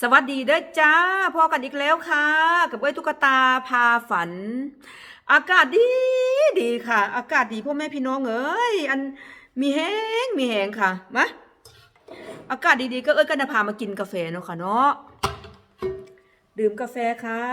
สวัสดีเด้อจ้าพอกันอีกแล้วค่ะ กับไอ้ตุ๊กตาพาฝัน อากาศดีดีค่ะ อากาศดีพ่อแม่พี่น้องเอ้ยอันมีแห้งมีแห้งค่ะมาอากาศดีๆก็เอ้ยก็จะพามากินกาแฟเนาะค่ะเนาะดื่มกาแฟค่ะ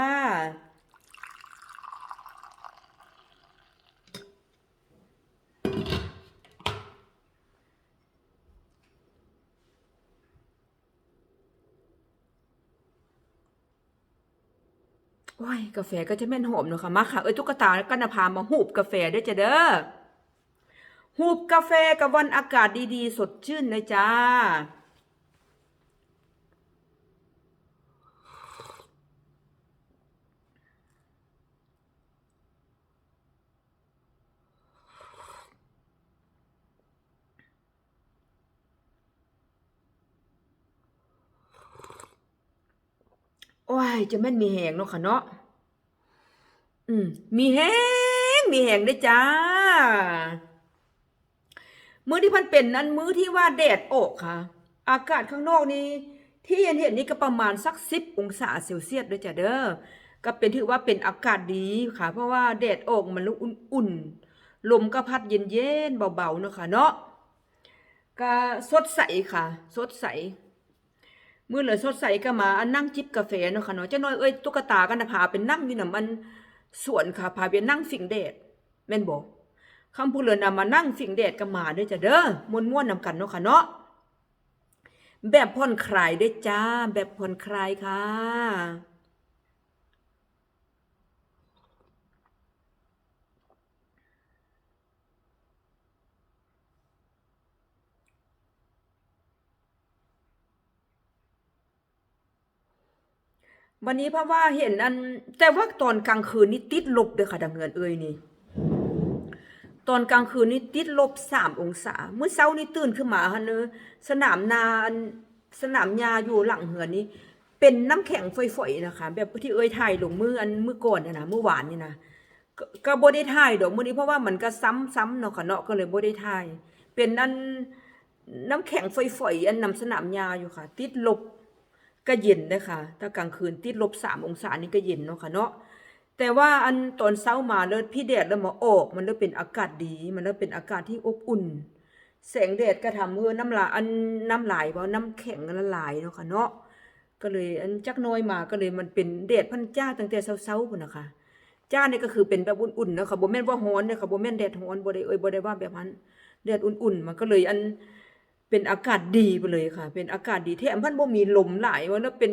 โอ้ยกาแฟก็จะแม่นหอมเนาะค่ะมาค่ะเอ้ยตุ๊กตาก็นะพามาหูบกาแฟด้วยจ้ะเด้อหูบกาแฟกับวันอากาศดีๆ สดชื่นเลยจ้า อ้ยจะแม่นมีแหงเนาะค่ะเนาะอืมมีแหงมีแหงได้จ้า มือที่พันเป็นนั้นมือที่ว่าแดดออกค่ะ อากาศข้างนอกนี่ที่เห็นเห็นนี่ก็ประมาณสักสิบองศาเซลเซียสด้วยจ้ะเด้อก็เป็นถือว่าเป็นอากาศดีค่ะ เพราะว่าแดดออกมันอุ่นๆลมก็พัดเย็นๆเบาๆเนาะค่ะเนาะก็สดใสค่ะ สดใส มื่อเหลือสดใสก็มาอันนั่งจิบกาแฟเนาะค่ะเนาะเจ้าน้อยเอ้ยตุ๊กตากันนะพาเป็นนั่งอยู่น่ะมันสวนค่ะพาไปนั่งสิงแดดแม่นบ่คำพูดเหลือนำมานั่งสิงแดดก็มาด้วยจ้ะเด้อม่วนๆนำกันเนาะค่ะเนาะแบบผ่อนคลายได้จ้า แบบผ่อนคลายค่ะ วันนี้เพราะว่าเห็นอัน แต่ว่าตอนกลางคืนนี่ติดลบเด้อค่ะดังเงินเอ้ยนี่ตอนกลางคืนนี่ติดลบสามองศา เมื่อเช้านี่ตื่นขึ้นมาฮะเนอสนามนาสนามหญ้าอยู่หลังเหือนนี่เป็นน้ำแข็งฝอยๆนะคะ แบบที่เอ้ยถ่ายลงมืออันมือก่อนน่ะนะเมื่อวานนี่นะก็ก็บ่ได้ถ่ายดอกมื้อนี้เพราะว่ามันก็ซ้ำๆเนาะค่ะเนาะก็เลยบ่ได้ถ่าย เป็นอันน้ำแข็งฝอยๆอันนำสนามหญ้าอยู่ค่ะ ติดลบ ก็เย็นนะคะถ้ากลางคืนติดลบสามองศานี่ก็เย็นเนาะค่ะเนาะแต่ว่าอันตอนเช้ามาเลยพี่แดดแล้วมาออก มันเลยเป็นอากาศดี มันเลยเป็นอากาศที่อบอุ่น แสงแดดก็ทำให้น้ำลายอันน้ำลายเพราะน้ำแข็งละลายเนาะค่ะเนาะก็เลยอันจักน้อยมาก็เลยมันเป็นแดดพันจ้าตั้งแต่เช้าๆพุ่นนะคะจ้านี่ก็คือเป็นแบบอุ่นๆเนาะค่ะบ่แม่นว่าร้อนเนาะค่ะบ่แม่นแดดร้อนบ่ได้เอ่ยบ่ได้ว่าแบบนั้นแดดอุ่นๆ มันก็เลยอัน เป็นอากาศดีไปเลยค่ะ เป็นอากาศดีแถมพันบ่มีลมหลายว่าแล้วเป็น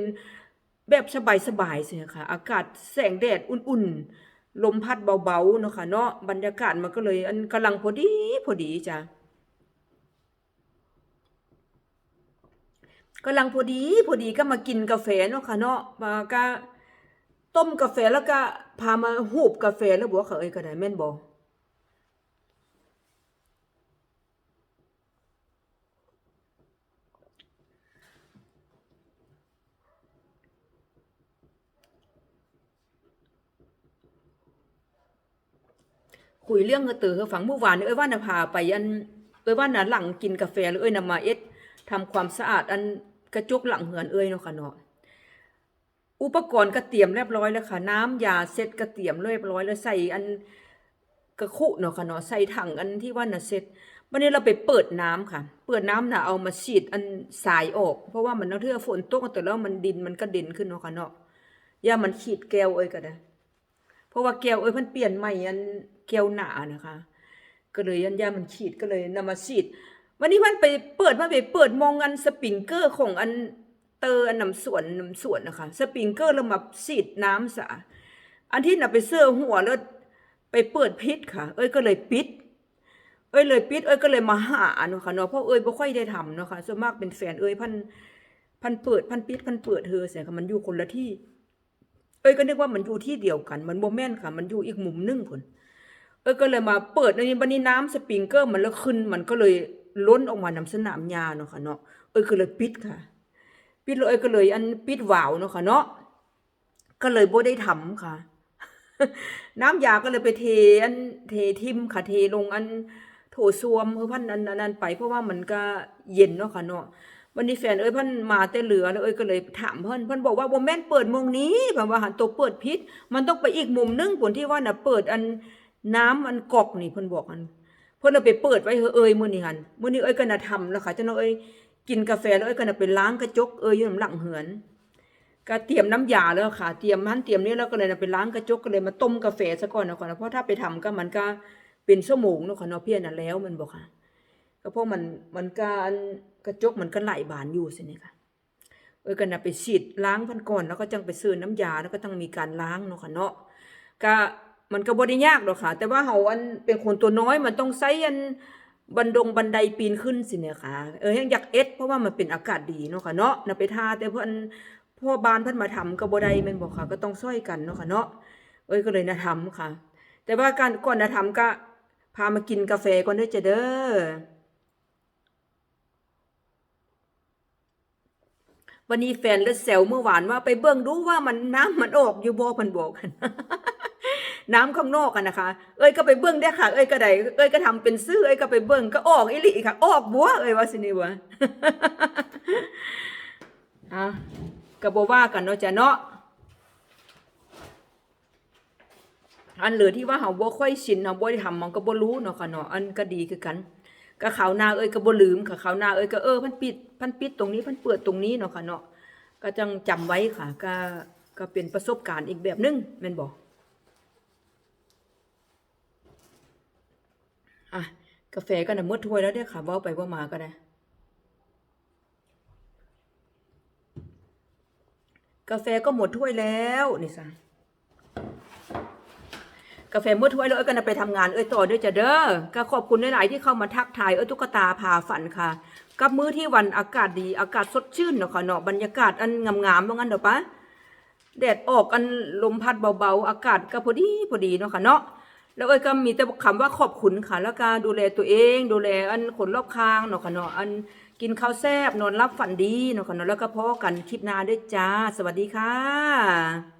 แบบสบายๆสิค่ะ อากาศแสงแดดอุ่นๆ ลมพัดเบาๆเนาะค่ะเนาะบรรยากาศมันก็เลย อันกำลังพอดีพอดีจ้ะกำลังพอดีพอดีก็มากินกาแฟเนาะค่ะเนาะมาก็ต้มกาแฟแล้วก็พามาหูบกาแฟแล้วบอกเขาเอ้ยก็ได้แม่นบ่ คุยเรื่องกระตือคือฝังเมื่อวานเอ้ยว่าน่ะพาไปอันเอ้ยว่าน่ะหลังกินกาแฟแล้วเอ้ยน่ะมาเอ็ดทำความสะอาดอันกระจกหลังเหือนเอ้ยเนาะค่ะเนาะอุปกรณ์ก็เตรียมเรียบร้อยแล้วค่ะ น้ำยาเสร็จก็เตรียมเรียบร้อยแล้วใส่อันกระคุเนาะค่ะเนาะใส่ถังอันที่ว่าน่ะเสร็จวันนี้เราไปเปิดน้ำค่ะ เปิดน้ำน่ะเอามาฉีดอันสายออก เพราะว่ามันเทื่อฝนตกแต่แล้วมันดินมันก็เด่นขึ้นเนาะค่ะเนาะอย่ามันขีดแก้วเอ้ยก็ได้ เพราะว่าแก้วเอ้ยเพิ่นเปลี่ยนใหม่อันแก้วหนานะคะ ก็เลยยันยามันฉีดก็เลยนำมาฉีด วันนี้มันไปเปิดมาไปเปิดมองอันสปริงเกอร์ของอันเตอร์อันนำสวนนำสวนนะคะ สปริงเกอร์แล้วมาฉีดน้ำสะอันที่น่ะไปเสื้อหัวแล้วไปเปิดพิษค่ะ เอ้ยก็เลยปิด เอ้ยเลยปิด เอ้ยก็เลยมาหาเนาะค่ะเนาะเพราะเอ้ยบ่ค่อยได้ทำเนาะค่ะส่วนมากเป็นแฟนเอ้ยพันพันเปิดพันปิดพันเปิดเธอเสียค่ะมันอยู่คนละที่ เอ้ยก็นึกว่ามันอยู่ที่เดียวกัน มันโมแม่นค่ะ มันอยู่อีกมุมหนึงพุ่นเอ้ยก็เลยมาเปิดในนี้บันนี้น้ำสปริงเกอร์มันแล้วขึ้น มันก็เลยล้นออกมานำสนามหญ้าเนาะค่ะเนาะเอ้ยก็เลยปิดค่ะ ปิดเลยเอ้ยก็เลยอันปิดวาวเนาะค่ะเนาะก็เลยโบได้ทำค่ะ น้ำยาก็เลยไปเทอันเททิมค่ะเทลงอันโถส้วมเพื่อพันอันอันนั้นไป เพราะว่ามันก็เย็นเนาะค่ะเนาะ วันนี้แฟนเอ้ยเพิ่นมาแต่เหลือแล้วเอ้ยก็เลยถามเพิ่นเพิ่นบอกว่าบ่แม่นเปิดโมงนี้เพิ่นว่าหันตัวเปิดพิษมันต้องไปอีกมุมนึงผลที่ว่าน่ะเปิดอันน้ำอันกอกนี่เพิ่นบอกอันเพิ่นเอาไปเปิดไว้เอ้ยมื้อนี้หันมื้อนี้เอ้ยก็น่ะทำแล้วค่ะจังเอ้ยกินกาแฟแล้วเอ้ยก็น่ะไปล้างกระจกเอ้ยอยู่หลังเหือนก็เตรียมน้ำยาแล้วค่ะ เตรียมนั้นเตรียมนี้แล้วก็เลยน่ะไปล้างกระจกก็เลยมาต้มกาแฟซะก่อนนะก่อนนะเพราะถ้าไปทำก็มันก็เป็นชั่วโมงเนาะค่ะเนาะเพี้ยนน่ะแล้วมันบอกค่ะก็เพราะมันมันการ กระจกมันก็ไหลบานอยู่สิเนี่ยค่ะเอ้ยก็น่ะไปฉีดล้างพันก่อนแล้วก็จังไปซื้อน้ำยาแล้วก็ต้องมีการล้างเนาะค่ะเนาะก็มันก็บ่ได้ยากหรอกค่ะ แต่ว่าเฮาอันเป็นคนตัวน้อยมันต้องใช้อันบันดงบันไดปีนขึ้นสิเนี่ยค่ะ เออยังอยากเอ็ดเพราะว่ามันเป็นอากาศดีเนาะค่ะเนาะน่ะไปทาแต่เพิ่นพ่อบานเพิ่นมาทำก็บ่ได้ม่นบ่ค่ะ ก็ต้องช่วยกันเนาะค่ะเนาะเอ้ยก็เลยน่ะทำค่ะ แต่ว่าการก่อนน่ะทำก็พามากินกาแฟก่อนเด้อจะเด้อ วันนี้แฟนเลยแซวเมื่อวานว่าไปเบิ่งดูว่ามันน้ำมันออกอยู่บ่พิ่นบอกกันน้ำข้างนอกกันนะคะ เอ้ยก็ไปเบิ่งได้ค่ะ เอ้ยก็ได้เอ้ยก็ทำเป็นซื้อ เอ้ยก็ไปเบิ่งก็ออกอีหลีค่ะ ออกบัว เอ้ยว่าสินี่วะอะก็บว่ากันเนาะจ้ะเนาะ อันเหลือที่ว่าเฮาบ่ค่อยชินเฮาบ่ได้ทำมันก็บ่รู้เนาะค่ะเนาะ อันก็ดีคือกัน ก็ขาหน้าเอ้ยก็บ่ลืมค่ะขาหน้าเอ้ยก็เออพันปิดพันปิดตรงนี้พันเปิดตรงนี้เนาะค่ะเนาะก็จังจำไว้ค่ะ ก็ก็เป็นประสบการณ์อีกแบบหนึงแม่นบ่อะกาแฟก็น่ะหมดถ้วยแล้วเด้อค่ะเว้าไปว้ามาก็ได้กาแฟก็หมดถ้วยแล้วนี่ซะ กาแฟหมดถ้วยแล้วเอ้ยก็น่ะไปทำงานเอ้ยต่อด้อจ้ะเด้อก็ขอบคุณหลายๆที่เข้ามาทักทายเอ้ยตุ๊กตาพาฝันค่ะ กับมื้อที่วันอากาศดีอากาศสดชื่นเนาะค่ะเนาะบรรยากาศอันงามๆว่างั้นเด้อปะแดดออกอันลมพัดเบาๆ อากาศก็พอดีพอดีเนาะค่ะเนาะแล้วเอ้ยก็มีแต่คำว่าขอบคุณค่ะ แล้วก็ดูแลตัวเอง ดูแลอันคนรอบข้างเนาะค่ะเนาะอันกินข้าวแซ่บนอนรับฝันดีเนาะค่ะเนาะแล้วก็พอกันคลิปหน้าด้วยจ้า สวัสดีค่ะ